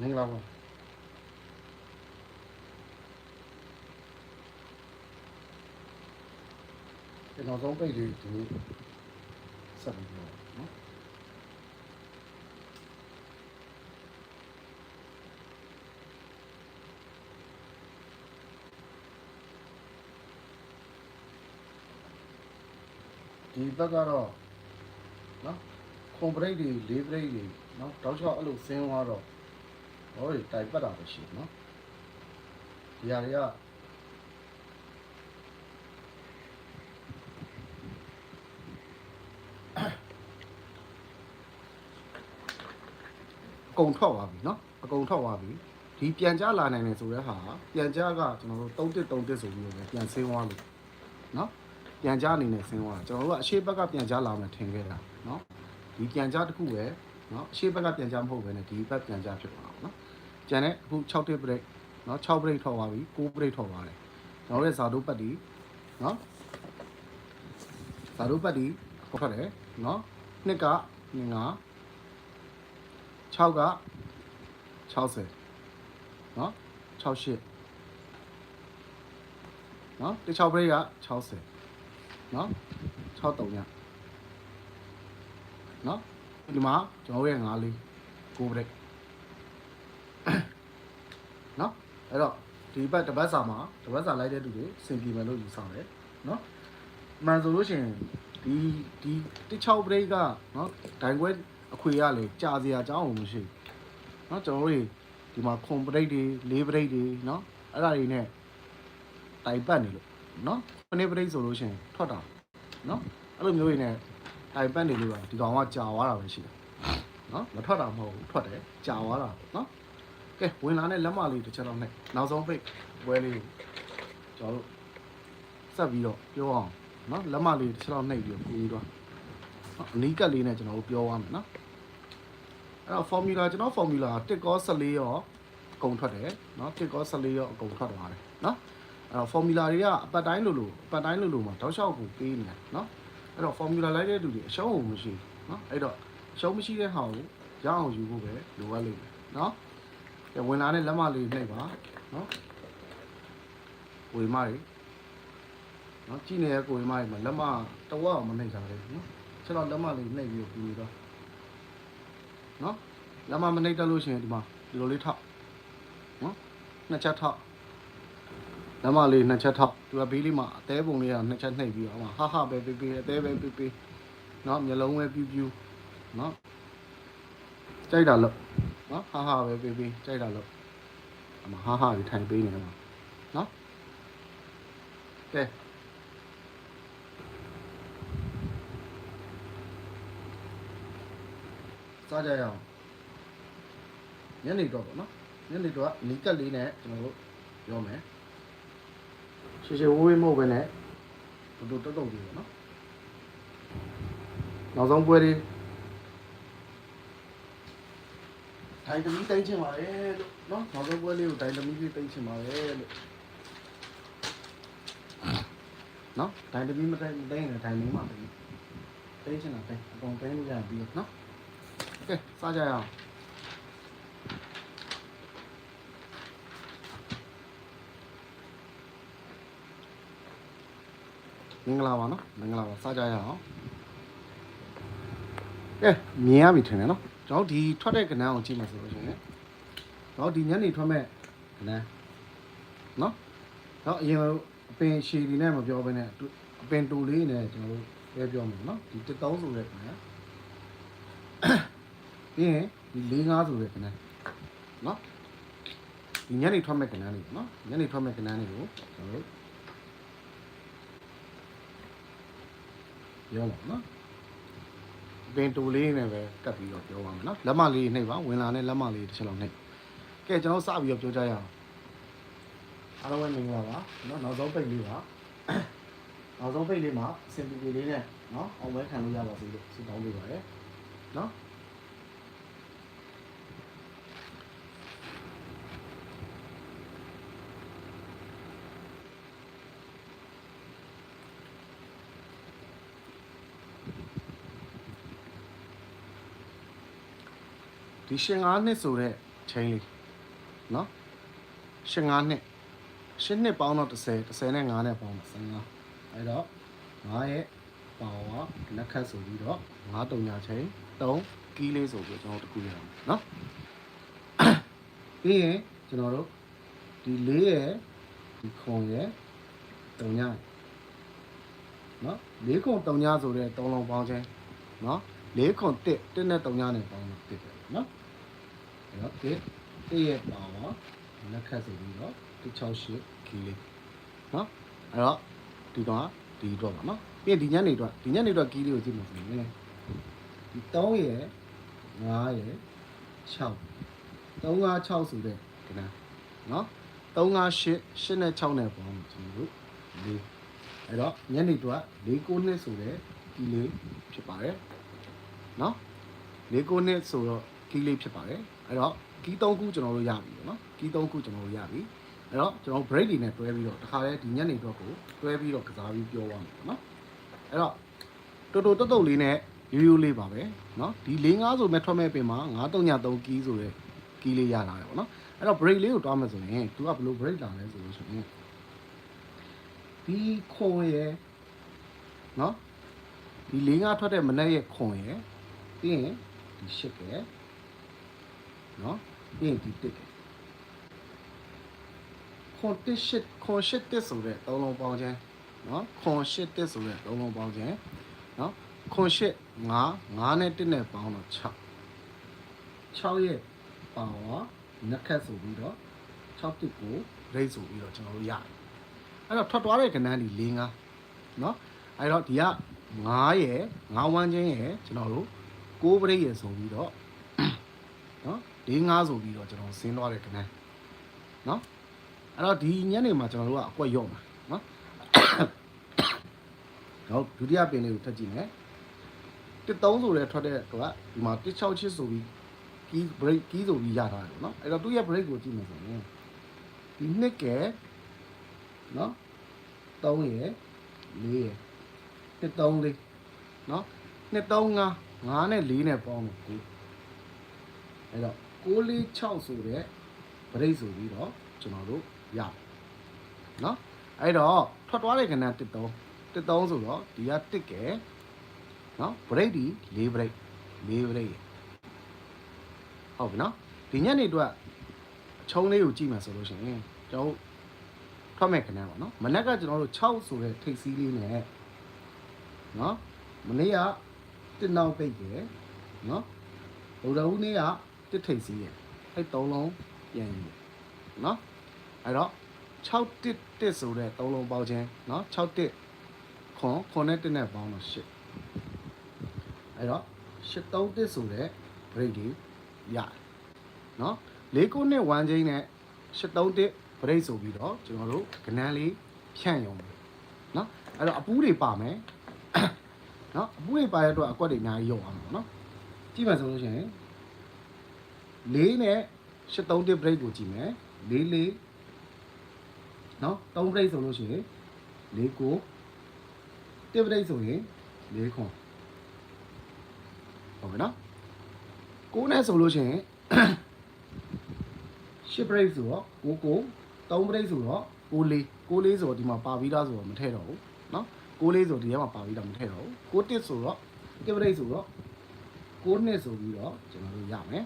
မင်္ဂလာပါကျွန်တော်ဆုံးပိတ်လေးဒီနေ့ဆက်ပြီးတော့နော်ဒီဘက်ကတော့နော်ခွန်ပရိတ်တွေလေးပရိတ်တွေနော်တောက်ချောက်အဲ့လိုဆင်းသွားတော့ ဟောဒီတိုင်ပတ်တာပဲရှိတယ်နော်ဒီဟာတွေကအကုန်ထွက်သွားပြီနော်အကုန်ထွက်သွားပြီဒီပြန်ကြလာနိုင်တယ်ဆိုတဲ့ဟာပြန်ကြကကျွန်တော်တို့3တစ်3တစ်ဆိုပြီးတော့လည်းပြန်ဆင်းသွားလို့နော်ပြန်ကြအနေနဲ့ဆင်းသွားတာကျွန်တော်တို့ကအရှိဘက်ကပြန်ကြလာမယ်ထင်ခဲ့တာနော်ဒီပြန်ကြတစ်ခုပဲ နော်အရှိဘက်ကပြန်ကြမဟုတ်ပဲねဒီဘက်ပြန်ကြဖြစ်သွားအောင်နော်ကျန်တဲ့အခု6တစ် break နော်6 break ထောက်သွားပြီ9 break ထောက်သွားတယ်ကျွန်တော်တို့ရဲ့ဇာတုပတ်တီနော်ဇာတုပတ်တီဟုတ်ခတ်တယ်နော်နှစ်က2က6က60နော်68နော်တ6 break က60နော်63ညနော် ဒီမှာကျွန်တော်တို့ရဲ့5လေး9 break နော်အဲ့တော့ဒီဘက်တစ်ပတ်စာမှာတစ်ပတ်စာလိုက်တဲ့လူတွေစင်ပြေမယ်လို့ယူဆတယ်နော်မှန်ဆိုလို့ရှိရင်ဒီဒီ16 break ကနော်ဒိုင်ခွဲအခွေရလေကြာစရာအကြောင်းမရှိဘူးနော်ကျွန်တော်တို့တွေဒီမှာခွန် break တွေလေး break တွေနော်အဲ့ဒါတွေနဲ့တိုင်ပတ်နေလို့နော်ခုနှစ် break ဆိုလို့ရှိရင်ထွက်တာနော်အဲ့လိုမျိုးတွေနဲ့ တိုင်ပတ်နေလို့ကဒီကောင်ကကြာသွားတာပဲရှိတယ်နော်မထွက်တာမဟုတ်ဘူးထွက်တယ်ကြာသွားတာနော်ကဲဝင်လာတဲ့လက်မလေးတစ်ချက်တော့နဲ့နောက်ဆုံးပိတ်ပွဲလေးကိုကျွန်တော်တို့ဆက်ပြီးတော့ပြောအောင်နော်လက်မလေးတစ်ချက်တော့နှိပ်ပြီးတော့ကူပြီးတော့နော်အနီးကပ်လေးနဲ့ကျွန်တော်တို့ပြောရမယ်နော်အဲ့တော့ formula ကျွန်တော် formula တစ်ကော14ရောအကုန်ထွက်တယ်နော်တစ်ကော14ရောအကုန်ထွက်သွားတယ်နော်အဲ့တော့ formula တွေကအပတ်တိုင်းလို့လို့အပတ်တိုင်းလို့လို့မှာတောက်လျှောက်ကိုပေးနေတယ်နော် အဲ့တော့ formula လိုက်တဲ့လူတွေအရှုံးအောင်မရှိဘူးနော်အဲ့တော့အရှုံးမရှိတဲ့ဟာကိုရအောင်ယူဖို့ပဲလိုအပ်လိမ့်မယ်နော်ကဲဝင်လာတဲ့လက်မလေးနှိပ်ပါနော်ကိုရီမတွေနော်ကြည့်နေတဲ့ကိုရီမတွေမှာလက်မတဝက်အောင်မနှိပ်ကြဘူးနော်ချက်တော့လက်မလေးနှိပ်ပြီးပြီးတော့နော်လက်မမနှိပ်တတ်လို့ရှိရင်ဒီမှာဒီလိုလေးထောက်နော်နှစ်ချက်ထောက် လက်မလေးနှစ်ချက်ထောက်သူကဘေးလေးမှာအသေးပုံလေးကနှစ်ချက်နှိပ်ပြီးတော့ဟာဟာပဲပေးပေးအသေးပဲပေးပေးနော်မျက်လုံးပဲပြူးပြူးနော်ကြိုက်တာလို့နော်ဟာဟာပဲပေးပေးကြိုက်တာလို့အမဟာဟာကြီးထိုင်ပေးနေမှာနော်ကဲစားကြရအောင်ညနေတော့ပေါ့နော်ညနေတော့နီကက်လေးနဲ့ကျွန်တော်တို့ပြောမယ် ရှေရှေဝေးဝေးမဟုတ်ပဲနဲ့တို့တုတ်တုတ်လေးပေါ့နော်နောက်ဆုံးပွဲလေး ဒိုင်တမီတိုင်းချင်ပါလေလို့နော်နောက်ဆုံးပွဲလေးကိုဒိုင်တမီလေးတိုင်းချင်ပါလေလို့နော်ဒိုင်တမီမတိုင်းမတိုင်းရင်ဒိုင်မီမှတိုင်းတိုင်းချင်တာတိုင်းအကုန်တိုင်းလို့ရပြီနော်โอเคစားကြရအောင် မင်္ဂလာပါနော်မင်္ဂလာပါစားကြရအောင်ကဲမြင်ရပြီထင်တယ်နော်ကျွန်တော်ဒီထွက်တဲ့ကဏ္ဍကိုကြည့်မှဆိုလို့ရှိရင်တော့ဒီညနေထွက်မဲ့ကဏ္ဍနော်တော့အရင်အပင်ရှည်ဒီနဲ့မပြောဘဲနဲ့အပင်တူလေးနဲ့ကျွန်တော်တို့ပြောပြောမယ်နော်ဒီ13ဆိုတဲ့ကဏ္ဍပြီးရင်ဒီ45ဆိုတဲ့ကဏ္ဍနော်ဒီညနေထွက်မဲ့ကဏ္ဍလေးနော်ညနေထွက်မဲ့ကဏ္ဍလေးကိုကျွန်တော်တို့ ပြောမှာနော်ပင်တူလေးနဲ့ပဲကတ်ပြီးတော့ပြောပါမယ်နော်လက်မလေးနှိပ်ပါဝင်လာတဲ့လက်မလေးတစ်ချက်လောက်နှိပ်ကဲကျွန်တော်စပြီးတော့ပြောကြရအောင်အားလုံးပဲမင်္ဂလာပါနော်နောက်ဆုံးပိတ်လေးပါနောက်ဆုံးပိတ်လေးမှာအစင်ပီပီလေးနဲ့နော်အောင်ပွဲခံလို့ရပါစေလို့ဆုတောင်းပေးပါရယ်နော် ဒီရှင်၅နှစ်ဆိုတဲ့ချင်းလေးနော်15နှစ်10နှစ်ပေါင်းတော့30 30နဲ့9နဲ့ပေါင်း15အဲ့တော့9ရဲ့ပါဝါလက်ခတ်ဆိုပြီးတော့9တုံညာချင်း3ကီးလေးဆိုပြီးတော့ကျွန်တော်တို့တစ်ခုရအောင်နော်ပြီးရင်ကျွန်တော်တို့ဒီ၄ရဲ့ဒီခွန်ရဲ့တုံညာနော်၄ခွန်တုံညာဆိုတဲ့၃လုံးပေါင်းချင်းနော်၄ခွန်1 1နဲ့တုံညာနဲ့ပေါင်းတော့1ပဲ နော်အဲ့တော့1 1ရဲ့ပါဝါလက်ခတ်ဆိုပြီးတော့168ကီးလေးနော်အဲ့တော့ဒီကောင်ကဒီတော့ပါနော်ပြီးရင်ဒီညနေတော့ဒီညနေတော့ကီးလေးကိုကြည့်မှာဆိုရင်ဒီ3ရဲ့5ရဲ့6 356ဆိုတဲ့ကဏ္ဍနော်358 8နဲ့6နဲ့ပေါင်းလို့ကျွန်တော်တို့၄အဲ့တော့ညနေတော့၄9နှစ်ဆိုတဲ့ကီးလေးဖြစ်ပါတယ်နော်၄9နှစ်ဆိုတော့ ကီးလေးဖြစ်ပါတယ်အဲ့တော့ကီး3ခုကျွန်တော်တို့ရပြီပေါ့နော်ကီး3ခုကျွန်တော်တို့ရပြီအဲ့တော့ကျွန်တော် break တွေနဲ့တွဲပြီးတော့တခါလဲဒီညနေတော့ကိုတွဲပြီးတော့ကစားပြီးပြောသွားမယ်ပေါ့နော်အဲ့တော့တော်တော်တုတ်တုတ်လေးနဲ့ရိုးရိုးလေးပါပဲเนาะဒီ၄၅ဆိုမဲ့ထွက်မဲ့ပင်မှာ933ကီးဆိုတဲ့ကီးလေးရလာတယ်ပေါ့နော်အဲ့တော့ break လေးကိုတွားမယ်ဆိုရင် तू ကဘယ်လို break လာလဲဆိုလို့ရှိရင်ဒီခွန်ရယ်เนาะဒီ၄၅ထွက်တဲ့မနေ့ရဲ့ခွန်ရယ်ပြီးရင်ဒီရှစ်က နော်ပြီးရင်ဒီတစ်ခွန်တစ်ရှစ်ခွန်ရှစ်တစ်ဆိုတဲ့သုံးလုံးပေါင်းခြင်းနော်ခွန်ရှစ်တစ်ဆိုတဲ့သုံးလုံးပေါင်းခြင်းနော်ခွန်ရှစ်9 9နဲ့1နဲ့ပေါင်းတော့6 6ရဲ့ပေါင်းတော့နှစ်ခက်ဆိုပြီးတော့6တစ်ကိုရိတ်ဆိုပြီးတော့ကျွန်တော်တို့ရတယ်အဲ့တော့ထွက်သွားတဲ့ကဏ္ဍဒီ၄9နော်အဲ့တော့ဒီက9ရဲ့9ဝန်းချင်းရဲ့ကျွန်တော်တို့6ပရိတ်ရယ်ဆိုပြီးတော့နော် ၄5ဆိုပြီးတော့ကျွန်တော်ဆင်းသွားတဲ့ကဏ္ဍเนาะအဲ့တော့ဒီညနေမှာကျွန်တော်တို့ကအကွက်ရော့မှာเนาะတော့ဒုတိယပင်လေးကိုထပ်ကြည့်မယ်တစ်3ဆိုတဲ့ထွက်တဲ့တော့ဒီမှာ168ဆိုပြီး key break key ဆိုပြီးရထားတယ်เนาะအဲ့တော့သူ့ရဲ့ break ကိုကြည့်မယ်ဆိုရင်ဒီနှစ်ကဲเนาะ3ရယ်4ရယ်နှစ်3လေးเนาะနှစ်3 5 5နဲ့4နဲ့ပေါင်းလို့9အဲ့တော့ 6 4 6ဆိုတဲ့ break ဆိုပြီးတော့ကျွန်တော်တို့ရတယ်เนาะအဲ့တော့ထွက်သွားတဲ့ကဏ္ဍ1 3 1 3ဆိုတော့ဒီက1ကဲเนาะ break ဒီ4 break 4 break ရယ်ဟုတ်ပြီနော်ဒီညနေအတွက်အချုံးလေးကိုကြည့်မှဆိုလို့ရှိရင်ကျွန်တော်တို့ထွက်မဲ့ခဏပါနော်မနက်ကကျွန်တော်တို့6ဆိုတဲ့ထိတ်စီးလေးနဲ့နော်မနေ့ကတစ်နောက်ပိတ်ရယ်နော်ဘုရားဦးနေ့က တစ်ထိတ်စီးရယ်အဲ့သုံးလုံးပြန်ယူနော်အဲ့တော့6တစ်တစ်ဆိုတဲ့သုံးလုံးပေါင်းခြင်းနော်6တစ်ခွန်ခွန်နဲ့တစ်နဲ့ပေါင်းတော့8အဲ့တော့8 3တစ်ဆိုတဲ့ break လေးရတယ်နော်၄ခုနှစ်ဝမ်းချင်းနဲ့831 break ဆိုပြီးတော့ကျွန်တော်တို့ကနန်းလေးဖြန့်ရုံပဲနော်အဲ့တော့အပူးတွေပါမယ်နော်အပူးတွေပါတဲ့အတွက်အကွက်တွေအများကြီးရုံအောင်ပေါ့နော်ကြည့်မှဆိုလို့ရှိရင် ၄နဲ့831 break ကိုကြည့်မယ်၄၄နော်3 break ဆိုလို့ရှိရင်၄ကို1 break ဆိုရင်၄ခွန်ဟုတ်ကဲ့နော်ကိုနဲ့ဆိုလို့ရှိရင်ရှစ်ဘရိတ်ဆိုတော့ကိုကို3ဘရိတ်ဆိုတော့ကိုလေးကိုလေးဆိုတော့ဒီမှာပါပြီးသားဆိုတော့မထည့်တော့ဘူးเนาะကိုလေးဆိုဒီထဲမှာပါပြီးသားမထည့်တော့ဘူးကိုတစ်ဆိုတော့တစ်ဘရိတ်ဆိုတော့ကိုနှစ်ဆိုပြီးတော့ကျွန်တော်တို့ရမယ်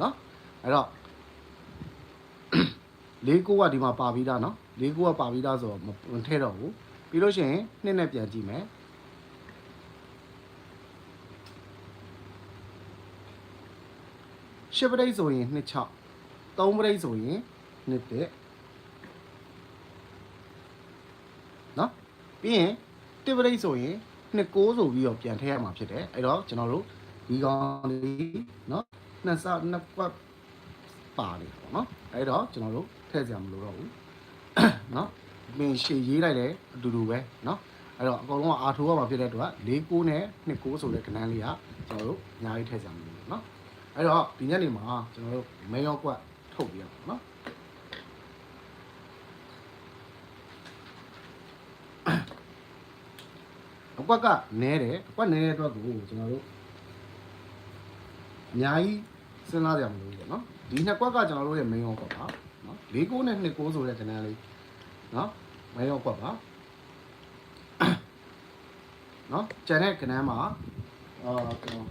နော်အဲ့တော့လေးကိုကဒီမှာပါပြီးသားနော်လေးကိုကပါပြီးသားဆိုတော့မထဲတော့ဘူးပြီးလို့ရှိရင်နှစ်နဲ့ပြန်ကြည့်မယ်ရှစ်ပရိတ်ဆိုရင်2 6 3ပရိတ်ဆိုရင်2 1နော်ပြီးရင်တစ်ပရိတ်ဆိုရင်2 9ဆိုပြီးတော့ပြန်ထည့်ရမှာဖြစ်တယ်အဲ့တော့ကျွန်တော်တို့ဒီကောင်လေးနော် နှစ်စနှစ်ကွက်ပါနေပေါ့နော်အဲ့တော့ကျွန်တော်တို့ထည့်စရာမလိုတော့ဘူးနော်ပင်ရှည်ရေးလိုက်တယ်အတူတူပဲနော်အဲ့တော့အကောင်လုံးကအာထိုးရမှာဖြစ်တဲ့အတွက်၄9နဲ့2 9ဆိုတဲ့ကဏ္ဍလေးကကျွန်တော်တို့အများကြီးထည့်စရာမလိုဘူးနော်အဲ့တော့ဒီညနေမှာကျွန်တော်တို့မဲရောကွက်ထုတ်ပြရအောင်နော်အကွက်ကနဲတယ်အကွက်နဲတဲ့အတွက်ကိုကျွန်တော်တို့ အများကြီးစဉ်းစားကြမလို့ပေါ့နော်ဒီနှစ်ကွက်ကကျွန်တော်တို့ရဲ့ main ရောကွက်ပါနော်၄ကိုနဲ့2ကိုဆိုတဲ့ကဏ္ဍလေးနော် main ရောကွက်ပါနော်ကျန်တဲ့ကဏ္ဍမှာအာကျွန်တော်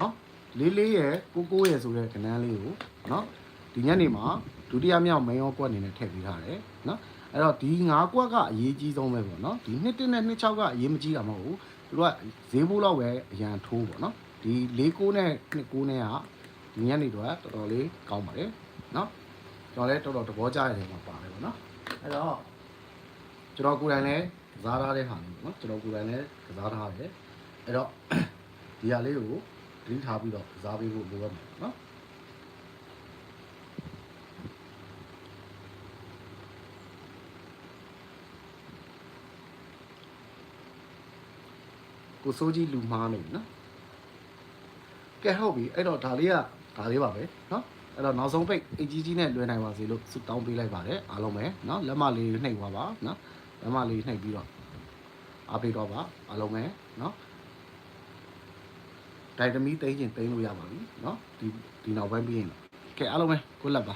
နော်လေးလေးရဲ့ကိုကိုရဲ့ဆိုတဲ့ကဏ္ဍလေးကိုနော် ဒီညနေမှာဒုတိယမြောက် main ရောကွက်အနေနဲ့ထည့်ပေးထားတယ်နော်အဲ့တော့ဒီ၅ကွက်ကအရေးကြီးဆုံးပဲပေါ့နော်ဒီနှစ်တစ်နဲ့နှစ်6ကအရေးမကြီးတာမဟုတ်ဘူးသူတို့ကဈေးဘိုးလောက်ပဲအရန်ထိုးပေါ့နော်ဒီ၄ကိုနဲ့နှစ်ကိုနဲ့ကဒီညနေတော့တော်တော်လေးကောင်းပါတယ်နော်ကျွန်တော်လည်းတော်တော်သဘောကျရတယ်မှာပါတယ်ပေါ့နော်အဲ့တော့ကျွန်တော်ကိုယ်တိုင်လည်းကစားထားတဲ့ဟာလေးပေါ့နော်ကျွန်တော်ကိုယ်တိုင်လည်းကစားထားတယ်အဲ့တော့ဒီဟာလေးကိုဒင်းထားပြီးတော့ကစားပေးဖို့လိုအပ်မှာနော် ကိုစိုးကြီးလူမားနေပြီနော်ကဲဟုတ်ပြီအဲ့တော့ဒါလေးကဒါလေးပါပဲနော်အဲ့တော့နောက်ဆုံးပိတ်အကြီးကြီးနဲ့လွယ်နိုင်ပါစေလို့ဆုတောင်းပေးလိုက်ပါတယ်အားလုံးပဲနော်လက်မလေးနှိပ်သွားပါနော်လက်မလေးနှိပ်ပြီးတော့အားပေးတော့ပါအားလုံးပဲနော်ဒိုင်တမီတိန်းချင်းတိန်းလို့ရပါပြီနော်ဒီဒီနောက်ပိုင်းပြီးရင်တော့ကဲအားလုံးပဲကိုလက်ပါ